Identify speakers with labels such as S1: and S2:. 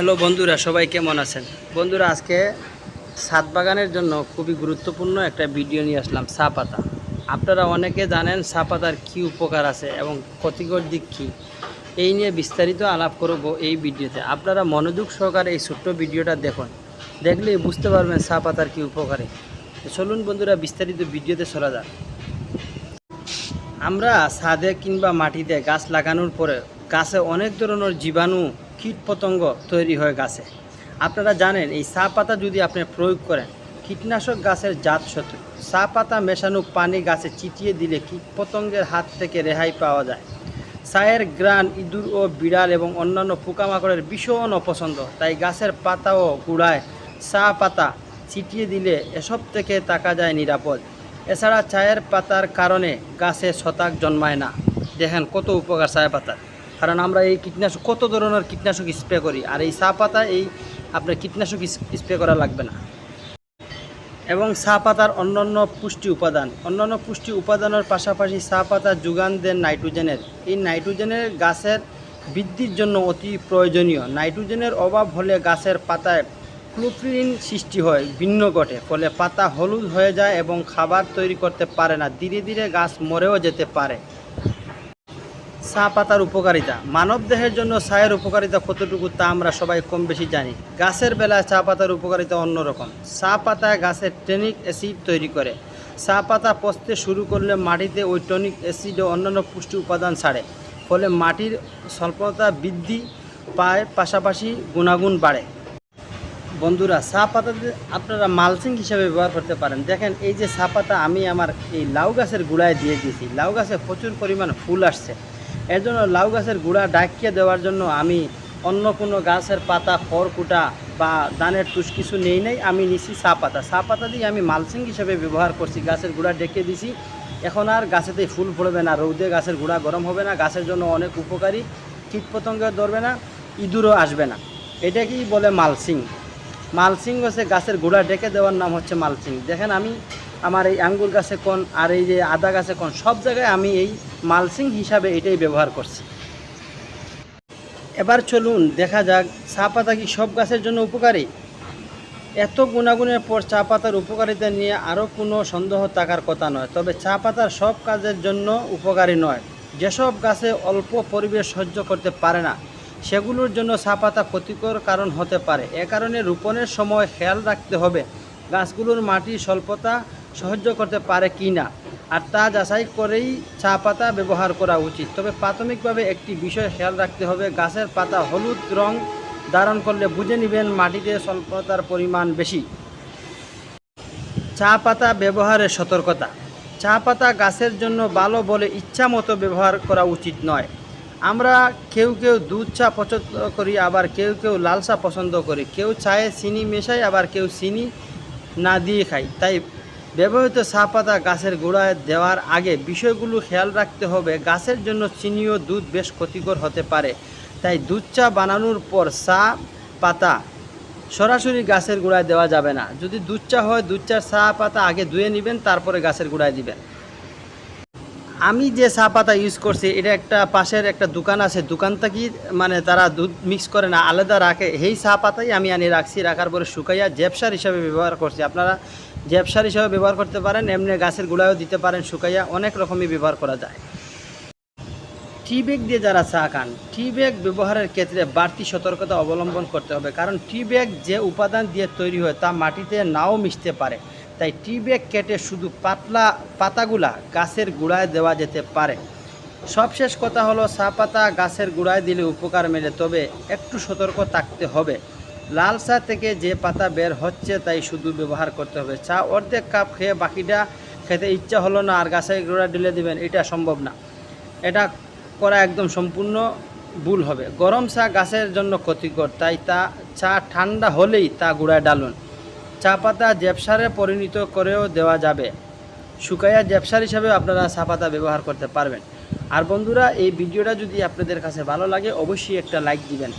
S1: Hello বন্ধুরা, সবাই কেমন আছেন? বন্ধুরা, আজকে ছাদ বাগানের জন্য খুবই গুরুত্বপূর্ণ একটা ভিডিও নিয়ে আসলাম, চা পাতা। আপনারা অনেকে জানেন চা পাতার কী উপকার আছে এবং ক্ষতিকর দিক কী? এই নিয়ে বিস্তারিত আলাপ করব এই ভিডিওতে। আপনারা মনোযোগ সহকারে এই ছোট্ট ভিডিওটা দেখুন। দেখলেই বুঝতে পারবেন চা পাতার কী উপকারে। চলুন বন্ধুরা, বিস্তারিত ভিডিওতে চলা যাক। আমরা ছাদে কিংবা মাটিতে গাছ লাগানোর পরে গাছে অনেক ধরনের জীবাণু কীট পতঙ্গ তৈরি হয় গাছে। আপনারা জানেন, এই চা পাতা যদি আপনি প্রয়োগ করেন, কীটনাশক গাছের জাত শত্রু। চা পাতা মেশানো পানি গাছে চিটিয়ে দিলে কীট পতঙ্গের হাত থেকে রেহাই পাওয়া যায়। চায়ের গ্রান, ইঁদুর ও বিড়াল এবং অন্যান্য পোকামাকড়ের ভীষণ অপছন্দ। তাই গাছের পাতা ও গুড়ায় চা পাতা ছিটিয়ে দিলে এসব থেকে তাকা যায় নিরাপদ। এছাড়া চায়ের পাতার কারণে গাছে ছতাক জন্মায় না। দেখেন কত উপকার চায়ের পাতার। কারণ আমরা এই কীটনাশক, কত ধরনের কীটনাশক স্প্রে করি? আর এই চা পাতা, এই আপনার কীটনাশক স্প্রে করা লাগবে না। এবং চা পাতার অন্যান্য পুষ্টি উপাদান, অন্যান্য পুষ্টি উপাদানের পাশাপাশি চা পাতা যোগান দেন নাইট্রোজেনের। এই নাইট্রোজেনের গাছের বৃদ্ধির জন্য অতি প্রয়োজনীয়। নাইট্রোজেনের অভাব হলে গাছের পাতায় ক্লোপ্রিন সৃষ্টি হয়, ভিন্ন ঘটে। ফলে পাতা হলুদ হয়ে যায় এবং খাবার তৈরি করতে পারে না। ধীরে ধীরে গাছ মরেও যেতে পারে। চা পাতার উপকারিতা। মানব দেহের জন্য চায়ের উপকারিতা কতটুকু তা আমরা সবাই কম বেশি জানি। গাছের বেলায় চা পাতার উপকারিতা অন্যরকম। চা পাতায় গাছের টনিক অ্যাসিড তৈরি করে। চা পাতা পচতে শুরু করলে মাটিতে ওই টনিক অ্যাসিড ও অন্যান্য পুষ্টি উপাদান ছাড়ে। ফলে মাটির স্বল্পতা বৃদ্ধি পায়, পাশাপাশি গুণাগুণ বাড়ে। বন্ধুরা চা পাতাতে আপনারা মালচিং হিসাবে ব্যবহার করতে পারেন। দেখেন, এই যে চা পাতা আমি আমার এই লাউ গাছের গুঁড়ায় দিয়ে দিয়েছি। লাউ গাছে প্রচুর পরিমাণ ফুল আসছে। এর জন্য লাউ গাছের গুঁড়া ডাকিয়ে দেওয়ার জন্য আমি অন্য কোনো গাছের পাতা, খড়কুটা বা ধানের তুষ কিছু নেই, নাই। আমি নিছি চা পাতা। চা পাতা দিয়ে আমি মালচিং হিসেবে ব্যবহার করছি। গাছের গুঁড়া ডেকে দিছি। এখন আর গাছেতে ফুল পড়বে না। রৌদে গাছের গুঁড়া গরম হবে না। গাছের জন্য অনেক উপকারী। কীটপতঙ্গ ধরবে না। ইঁদুরও আসবে না। এটাকেই বলে মালচিং। মালচিং হচ্ছে গাছের গোড়া ডেকে দেওয়ার নাম হচ্ছে মালচিং। দেখেন আমি আমার এই আঙ্গুর গাছে কোন আর এই যে আদা গাছে কোন, সব জায়গায় আমি এই মালচিং হিসাবে এটাই ব্যবহার করছি। এবার চলুন, দেখা যাক চা পাতা কি সব গাছের জন্য উপকারী? এত গুণাগুণের পর চা পাতার উপকারিতা নিয়ে আরও কোনো সন্দেহ থাকার কথা নয়, তবে চা পাতার সব কাজের জন্য উপকারী নয়। যেসব গাছে অল্প পরিবেশ সহ্য করতে পারে না, সেগুলোর জন্য চা পাতা ক্ষতিকর কারণ হতে পারে। এ কারণে রোপণের সময় খেয়াল রাখতে হবে। গাছগুলোর মাটির স্বল্পতা সহ্য করতে পারে কি না? আর তা যাচাই করেই চা পাতা ব্যবহার করা উচিত। তবে প্রাথমিকভাবে একটি বিষয় খেয়াল রাখতে হবে। গাছের পাতা হলুদ রং ধারণ করলে বুঝে নেবেন মাটিতে স্বল্পতার পরিমাণ বেশি। চা পাতা ব্যবহারের সতর্কতা। চা পাতা গাছের জন্য ভালো বলে ইচ্ছা মতো ব্যবহার করা উচিত নয়। আমরা কেউ কেউ দুধ চা পছন্দ করি, আবার কেউ কেউ লাল চা পছন্দ করি। কেউ চায়ে চিনি মেশাই আবার কেউ চিনি না দিয়ে খাই তাই ব্যবহৃত চা পাতা গাছের গোড়ায় দেওয়ার আগে বিষয়গুলো খেয়াল রাখতে হবে। গাছের জন্য চিনি ও দুধ বেশ ক্ষতিকর হতে পারে। তাই দুধ চা বানানোর পর চা পাতা সরাসরি গাছের গোড়ায় দেওয়া যাবে না। যদি দুধ চা হয়, দুধ চার চা পাতা আগে ধুয়ে নেবেন, তারপরে গাছের গোড়ায় দিবেন। আমি যে চা পাতা ইউজ করছি, এটা একটা পাশের একটা দোকান আছে। দোকান কি মানে তারা দুধ মিক্স করে না, আলাদা রাখে। সেই চা পাতাই আমি আনি রাখছি, রাখার পরে শুকাইয়া জেপসার হিসাবে ব্যবহার করছি। আপনারা জেপসার হিসাবে ব্যবহার করতে পারেন, এমনি গাছের গোড়ায়ও দিতে পারেন, শুকাইয়া অনেক রকমই ব্যবহার করা যায়। টি ব্যাগ দিয়ে যারা চা খান, টি ব্যাগ ব্যবহারের ক্ষেত্রে বাড়তি সতর্কতা অবলম্বন করতে হবে, কারণ টি ব্যাগ যে উপাদান দিয়ে তৈরি হয় তা মাটিতে নাও মিশতে পারে। তাই টি ব্যাগ কেটে শুধু পাতলা পাতাগুলা গাছের গোড়ায় দেওয়া যেতে পারে। সবশেষ কথা হলো, চা পাতা গাছের গোড়ায় দিলে উপকার মেলে, তবে একটু সতর্ক থাকতে হবে। লাল চা থেকে যে পাতা বের হচ্ছে তাই শুধু ব্যবহার করতে হবে। চা অর্ধেক কাপ খেয়ে বাকিটা খেতে ইচ্ছা হলো না, আর গাছের গোড়া ঢেলে দেবেন, এটা সম্ভব না। এটা করা একদম সম্পূর্ণ ভুল হবে। গরম চা গাছের জন্য ক্ষতিকর, তাই তা, চা ঠান্ডা হলেই তা গুঁড়ায় ডালুন। চা পাতা জেপসারে পরিণত করেও দেওয়া যাবে। শুকাইয়া জেপসার হিসাবেও আপনারা চা পাতা ব্যবহার করতে পারবেন। আর বন্ধুরা, এই ভিডিওটা যদি আপনাদের কাছে ভালো লাগে, অবশ্যই একটা লাইক দিবেন।